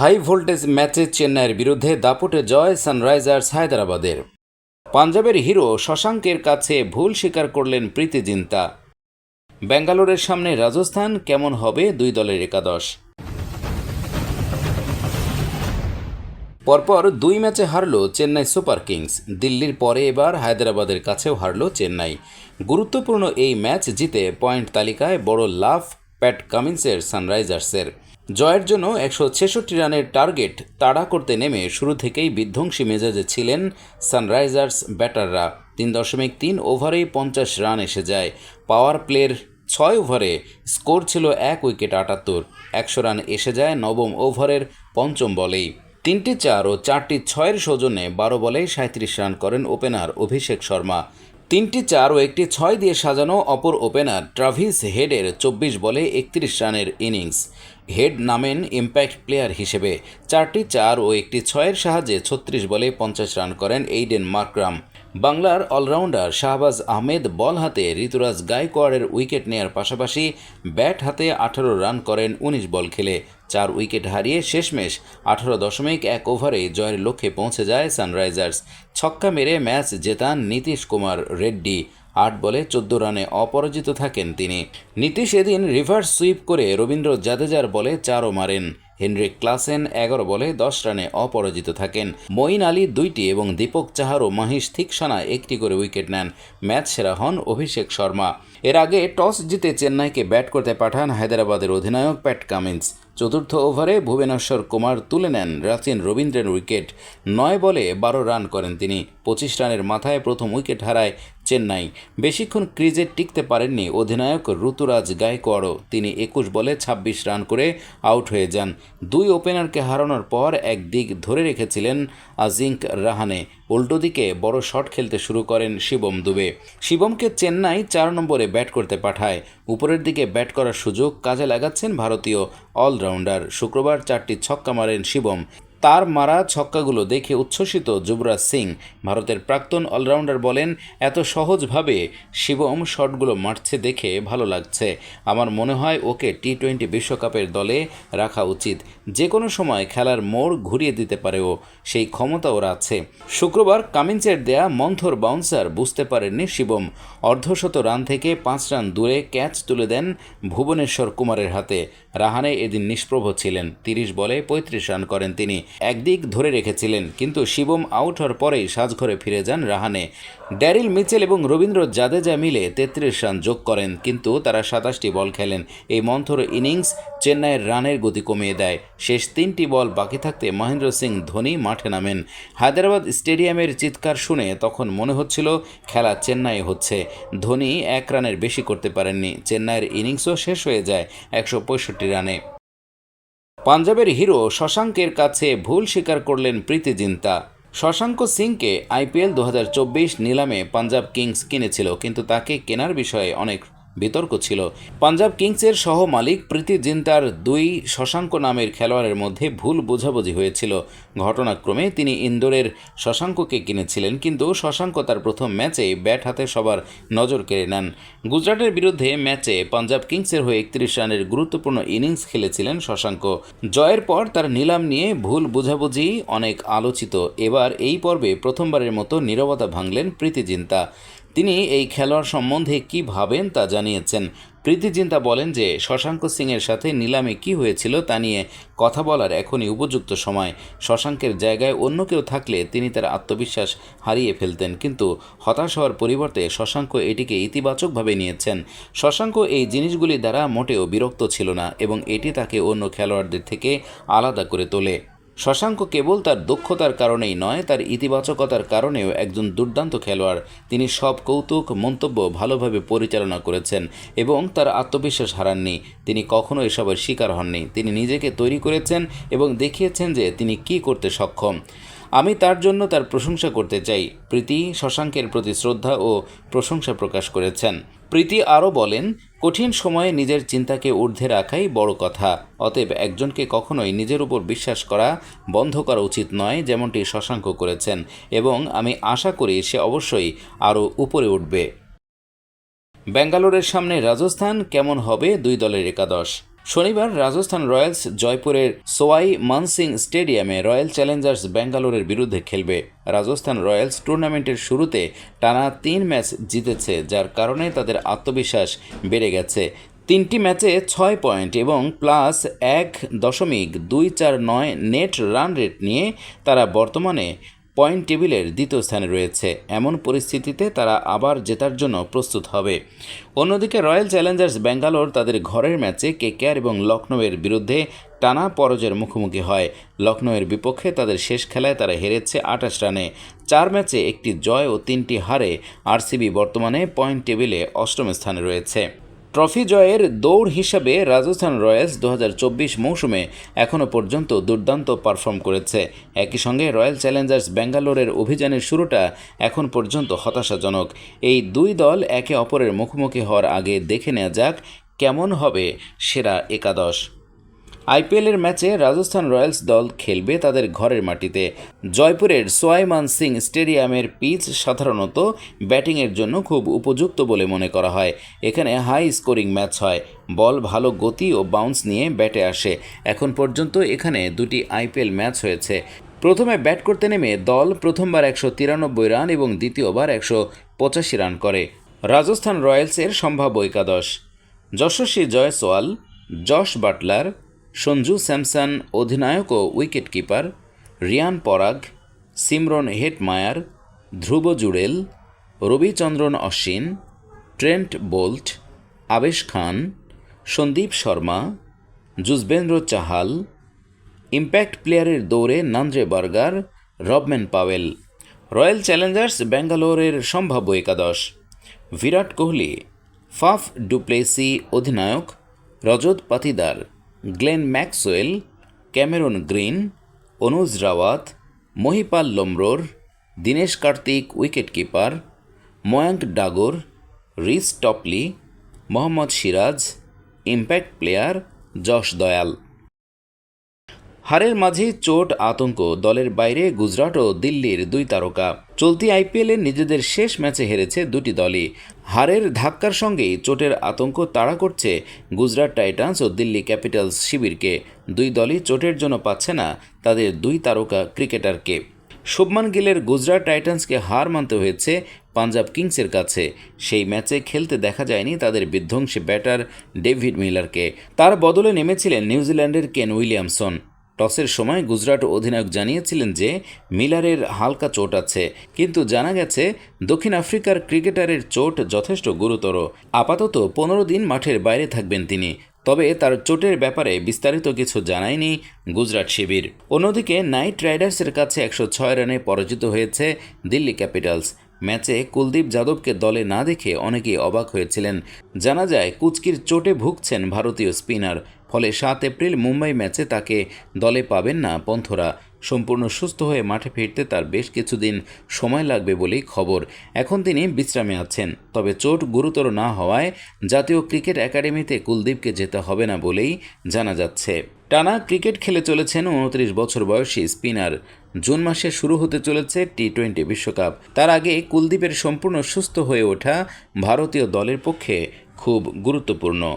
High voltage ম্যাচে চেন্নাইয়ের বিরুদ্ধে দাপুটে জয় সানরাইজার্স হায়দ্রাবাদের। পাঞ্জাবের হিরো শশাঙ্কের কাছে ভুল স্বীকার করলেন প্রীতি জিন্তা। ব্যাঙ্গালোরের সামনে রাজস্থান কেমন হবে দুই দলের একাদশ। পরপর দুই ম্যাচে হারল চেন্নাই সুপার কিংস। দিল্লির পরে এবার হায়দ্রাবাদের কাছেও হারল চেন্নাই। গুরুত্বপূর্ণ এই ম্যাচ জিতে পয়েন্ট তালিকায় বড় লাভ প্যাট কামিন্সের সানরাইজার্সের। জয়ের জন্য একশো ছেষট্টি রানের টার্গেট তাড়া করতে নেমে শুরু থেকেই বিধ্বংসী মেজাজে ছিলেন সানরাইজার্স ব্যাটাররা। তিন দশমিক তিন ওভারেই পঞ্চাশ রান এসে যায়। পাওয়ার প্লের ছয় ওভারে স্কোর ছিল এক উইকেট আটাত্তর। একশো রান এসে যায় নবম ওভারের পঞ্চম বলেই। তিনটি চার ও চারটি ছয়ের সৌজন্যে বারো বলে সাঁত্রিশ রান করেন ওপেনার অভিষেক শর্মা। তিনটি চার ও একটি ছয় দিয়ে সাজানো অপর ওপেনার ট্রাভিস হেডের চব্বিশ বলে একত্রিশ রানের ইনিংস। হেড নামেন ইম্প্যাক্ট প্লেয়ার হিসেবে। চারটি চার ও একটি ছয়ের সাহায্যে ছত্রিশ বলে পঞ্চাশ রান করেন এইডেন মার্করাম। বাংলার অলরাউন্ডার শাহবাজ আহমেদ বল হাতে ঋতুরাজ গায়কোয়াড়ের উইকেট নেয়ার পাশাপাশি ব্যাট হাতে আঠারো রান করেন উনিশ বল খেলে। চার উইকেট হারিয়ে শেষমেশ আঠারো দশমিক এক ওভারে জয়ের লক্ষ্যে পৌঁছে যায় সানরাইজার্স। ছক্কা মেরে ম্যাচ জেতান নীতিশ কুমার রেড্ডি। আট বলে চোদ্দ রানে অপরাজিত থাকেন তিনি। নীতিশ এদিন রিভার্স সুইপ করে রবীন্দ্র জাদেজার বলে চারও মারেন। হেনরিক ক্লাসেন এগারো বলে দশ রানে অপরাজিত থাকেন। মঈন আলী দুইটি এবং দীপক চাহার ও মাহিশ থিকসানা একটি করে উইকেট নেন। ম্যাচ সেরা হন অভিষেক শর্মা। এর আগে টস জিতে চেন্নাইকে ব্যাট করতে পাঠান হায়দ্রাবাদের অধিনায়ক প্যাট কামিন্স। চতুর্থ ওভারে ভুবনেশ্বর কুমার তুলে নেন রাচিন রবীন্দ্রের উইকেট। নয় বলে বারো রান করেন তিনি। পঁচিশ রানের মাথায় প্রথম উইকেট হারায় চেন্নাই। বেশিক্ষণ ক্রিজে টিকতে পারেননি অধিনায়ক ঋতুরাজ গায়কোয়াড়ও তিনি একুশ বলে ২৬ রান করে আউট হয়ে যান। দুই ওপেনারকে হারানোর পর এক দিক ধরে রেখেছিলেন আজিঙ্ক রাহানে। উল্টো দিকে বড় শট খেলতে শুরু করেন শিবম দুবে। শিবমকে চেন্নাই চার নম্বরে ব্যাট করতে পাঠায়। উপরের দিকে ব্যাট করার সুযোগ কাজে লাগাচ্ছেন ভারতীয় অলরাউন্ডার। শুক্রবার চারটি ছক্কা মারেন শিবম। তার মারা ছক্কাগুলো দেখে উচ্ছ্বসিত যুবরাজ সিং ভারতের প্রাক্তন অলরাউন্ডার বলেন, এত সহজভাবে শিবম শটগুলো মারছে দেখে ভালো লাগছে। আমার মনে হয় ওকে টি টোয়েন্টি বিশ্বকাপের দলে রাখা উচিত। যে কোনো সময় খেলার মোড় ঘুরিয়ে দিতে পারে ও, সেই ক্ষমতা ওর আছে। শুক্রবার কামিন্সের দেয়া মন্থর বাউন্সার বুঝতে পারেননি শিবম। অর্ধশত রান থেকে পাঁচ রান দূরে ক্যাচ তুলে দেন ভুবনেশ্বর কুমারের হাতে। রাহানে এদিন নিষ্প্রভ ছিলেন। তিরিশ বলে পঁয়ত্রিশ রান করেন তিনি। একদিক ধরে রেখেছিলেন, কিন্তু শিবম আউট হওয়ার পরেই সাজঘরে ফিরে যান রাহানে। ড্যারিল মিচেল এবং রবীন্দ্র জাদেজা মিলে তেত্রিশ রান যোগ করেন, কিন্তু তারা সাতাশটি বল খেলেন। এই মন্থর ইনিংস চেন্নাইয়ের রানের গতি কমিয়ে দেয়। শেষ তিনটি বল বাকি থাকতে মহেন্দ্র সিং ধোনি মাঠে নামেন। হায়দ্রাবাদ স্টেডিয়ামের চিৎকার শুনে তখন মনে হচ্ছিল খেলা চেন্নাই হচ্ছে। ধোনি এক রানের বেশি করতে পারেননি। চেন্নাইয়ের ইনিংসও শেষ হয়ে যায় একশো পঁয়ষট্টি রানে। পাঞ্জাবের হিরো শশাঙ্কের কাছে ভুল স্বীকার করলেন প্রীতি জিন্তা। শশাঙ্ক সিংকে আইপিএল দু হাজার চব্বিশ নিলামে পাঞ্জাব কিংস কিনেছিল, কিন্তু তাকে কেনার বিষয়ে অনেক বিতর্ক ছিল। পাঞ্জাব কিংসের সহ মালিক প্রীতি জিন্তার দুই শশাঙ্ক নামের খেলোয়াড়ের মধ্যে ভুল বোঝাবুঝি হয়েছিল। ঘটনাক্রমে তিনি ইন্দোরের শশাঙ্ককে কিনেছিলেন, কিন্তু শশাঙ্ক তার প্রথম ম্যাচে ব্যাট হাতে সবার নজর কেড়ে নেন। গুজরাটের বিরুদ্ধে ম্যাচে পাঞ্জাব কিংসের হয়ে একত্রিশ রানের গুরুত্বপূর্ণ ইনিংস খেলেছিলেন শশাঙ্ক। জয়ের পর তার নিলাম নিয়ে ভুল বোঝাবুঝি, অনেক আলোচিত। এবার এই পর্বে প্রথমবারের মতো নীরবতা ভাঙলেন প্রীতি জিন্তা। তিনি এই খেলোয়াড় সম্বন্ধে কি ভাবেন তা জানিয়েছেন। প্রীতি জিন্তা বলেন যে, শশাঙ্ক সিংয়ের সাথে নিলামে কি হয়েছিল তা নিয়ে কথা বলার এখনই উপযুক্ত সময়। শশাঙ্কের জায়গায় অন্য কেউ থাকলে তিনি তার আত্মবিশ্বাস হারিয়ে ফেলতেন, কিন্তু হতাশ হওয়ার পরিবর্তে শশাঙ্ক এটিকে ইতিবাচকভাবে নিয়েছেন। শশাঙ্ক এই জিনিসগুলি দ্বারা মোটেও বিরক্ত ছিল না এবং এটি তাকে অন্য খেলোয়াড়দের থেকে আলাদা করে তোলে। শশাঙ্ক কেবল তার দক্ষতার কারণেই নয়, তার ইতিবাচকতার কারণেও একজন দুর্দান্ত খেলোয়াড়। তিনি সব কৌতুক, মন্তব্য ভালোভাবে পরিচালনা করেছেন এবং তার আত্মবিশ্বাস হারাননি। তিনি কখনো এসবের শিকার হননি। তিনি নিজেকে তৈরি করেছেন এবং দেখিয়েছেন যে তিনি কী করতে সক্ষম। আমি তার জন্য তার প্রশংসা করতে চাই। প্রীতি শশাঙ্কের প্রতি শ্রদ্ধা ও প্রশংসা প্রকাশ করেছেন। প্রীতি আরও বলেন, কঠিন সময়ে নিজের চিন্তাকে ঊর্ধ্বে রাখাই বড় কথা। অতএব একজনকে কখনোই নিজের উপর বিশ্বাস করা বন্ধ করা উচিত নয়, যেমনটি শশাঙ্ক করেছেন, এবং আমি আশা করি সে অবশ্যই আরও উপরে উঠবে। ব্যাঙ্গালোরের সামনে রাজস্থান কেমন হবে দুই দলের একাদশ? শনিবার রাজস্থান রয়্যালস জয়পুরের সোয়াই মানসিং স্টেডিয়ামে রয়্যাল চ্যালেঞ্জার্স ব্যাঙ্গালোরের বিরুদ্ধে খেলবে। রাজস্থান রয়্যালস টুর্নামেন্টের শুরুতে টানা তিন ম্যাচ জিতেছে, যার কারণে তাদের আত্মবিশ্বাস বেড়ে গেছে। তিনটি ম্যাচে ছয় পয়েন্ট এবং প্লাস এক দশমিক দুই চার নয় নেট রান রেট নিয়ে তারা বর্তমানে পয়েন্ট টেবিলের দ্বিতীয় স্থানে রয়েছে। এমন পরিস্থিতিতে তারা আবার জেতার জন্য প্রস্তুত হবে। অন্যদিকে রয়্যাল চ্যালেঞ্জার্স ব্যাঙ্গালোর তাদের ঘরের ম্যাচে কেকেআর এবং লখনৌয়ের বিরুদ্ধে টানা পরাজয়ের মুখোমুখি হয়। লখনৌয়ের বিপক্ষে তাদের শেষ খেলায় তারা হেরেছে আঠাশ রানে। চার ম্যাচে একটি জয় ও তিনটি হারে আরসিবি বর্তমানে পয়েন্ট টেবিলে অষ্টম স্থানে রয়েছে। ট্রফি জয়ের দৌড় হিসাবে রাজস্থান রয়্যালস দু হাজার চব্বিশ মৌসুমে এখনও পর্যন্ত দুর্দান্ত পারফর্ম করেছে। একই সঙ্গে রয়্যাল চ্যালেঞ্জার্স ব্যাঙ্গালোরের অভিযানের শুরুটা এখন পর্যন্ত হতাশাজনক। এই দুই দল একে অপরের মুখোমুখি হওয়ার আগে দেখে নেওয়া যাক কেমন হবে সেরা একাদশ। আইপিএলের ম্যাচে রাজস্থান রয়্যালস দল খেলবে তাদের ঘরের মাটিতে। জয়পুরের সোয়াইমান সিং স্টেডিয়ামের পিচ সাধারণত ব্যাটিংয়ের জন্য খুব উপযুক্ত বলে মনে করা হয়। এখানে হাই স্কোরিং ম্যাচ হয়। বল ভালো গতি ও বাউন্স নিয়ে ব্যাটে আসে। এখন পর্যন্ত এখানে দুটি আইপিএল ম্যাচ হয়েছে। প্রথমে ব্যাট করতে নেমে দল প্রথমবার একশো তিরানব্বই রান এবং দ্বিতীয়বার একশো পঁচাশি রান করে। রাজস্থান রয়্যালসের সম্ভাব্য একাদশ। যশস্বী জয়সওয়াল জশ বাটলার সঞ্জু স্যামসন অধিনায়ক ও wicket keeper Riyan Parag, Shimron Hetmyer, Dhruv Jurel, Ravichandran Ashwin, Trent Boult, Avesh Khan, Sandeep Sharma, Yuzvendra Chahal, impact প্লেয়ারের দৌড়ে Nandre Burger Rovman Powell. Royal Challengers ব্যাঙ্গালোরের সম্ভাব্য একাদশ। Virat Kohli, Faf du Plessis অধিনায়ক, Rajat Patidar. Glenn Maxwell, Cameron Green, Anuj Rawat, Mahipal Lomror, Dinesh Karthik wicket keeper Mayank Dagar, Reece Topley, Mohammad Siraj, impact player Yash Dayal. হারের মাঝে চোট আতঙ্ক দলের বাইরে গুজরাট ও দিল্লির দুই তারকা। চলতি আইপিএলে নিজেদের শেষ ম্যাচে হেরেছে দুটি দলই। হারের ধাক্কার সঙ্গেই চোটের আতঙ্ক তাড়া করছে গুজরাট টাইটান্স ও দিল্লি ক্যাপিটালস শিবিরকে। দুই দলই চোটের জন্য পাচ্ছে না তাদের দুই তারকা ক্রিকেটারকে। শুভমান গিলের গুজরাট টাইটান্সকে হার মানতে হয়েছে পাঞ্জাব কিংসের কাছে। সেই ম্যাচে খেলতে দেখা যায়নি তাদের বিধ্বংসী ব্যাটার ডেভিড মিলারকে। তার বদলে নেমেছিলেন নিউজিল্যান্ডের কেন উইলিয়ামসন। টসের সময় গুজরাট অধিনায়ক জানিয়েছিলেন যে, মিলারের হালকা চোট আছে, কিন্তু জানা গেছে দক্ষিণ আফ্রিকার ক্রিকেটারের চোট যথেষ্ট গুরুতর। আপাতত পনেরো দিন মাঠের বাইরে থাকবেন তিনি, তবে তার চোটের ব্যাপারে বিস্তারিত কিছু জানায়নি গুজরাট শিবির। অন্যদিকে নাইট রাইডার্সের কাছে একশো ছয় রানে পরাজিত হয়েছে দিল্লি ক্যাপিটালস। ম্যাচে কুলদীপ যাদবকে দলে না দেখে অনেকেই অবাক হয়েছিলেন। জানা যায় কুচকির চোটে ভুগছেন ভারতীয় স্পিনার। ফলে সাত এপ্রিল মুম্বাই ম্যাচে তাকে দলে পাবেন না পন্থরা। সম্পূর্ণ সুস্থ হয়ে মাঠে ফিরতে তার বেশ কিছুদিন সময় লাগবে বলেই খবর। এখন তিনি বিশ্রামে আছেন। তবে চোট গুরুতর না হওয়ায় জাতীয় ক্রিকেট একাডেমিতে কুলদীপকে যেতে হবে না বলেই জানা যাচ্ছে। টানা ক্রিকেট খেলে চলেছেন উনত্রিশ বছর বয়সী স্পিনার। জুন মাসে শুরু হতে চলেছে টি টোয়েন্টি বিশ্বকাপ। তার আগে কুলদীপের সম্পূর্ণ সুস্থ হয়ে ওঠা ভারতীয় দলের পক্ষে খুব গুরুত্বপূর্ণ।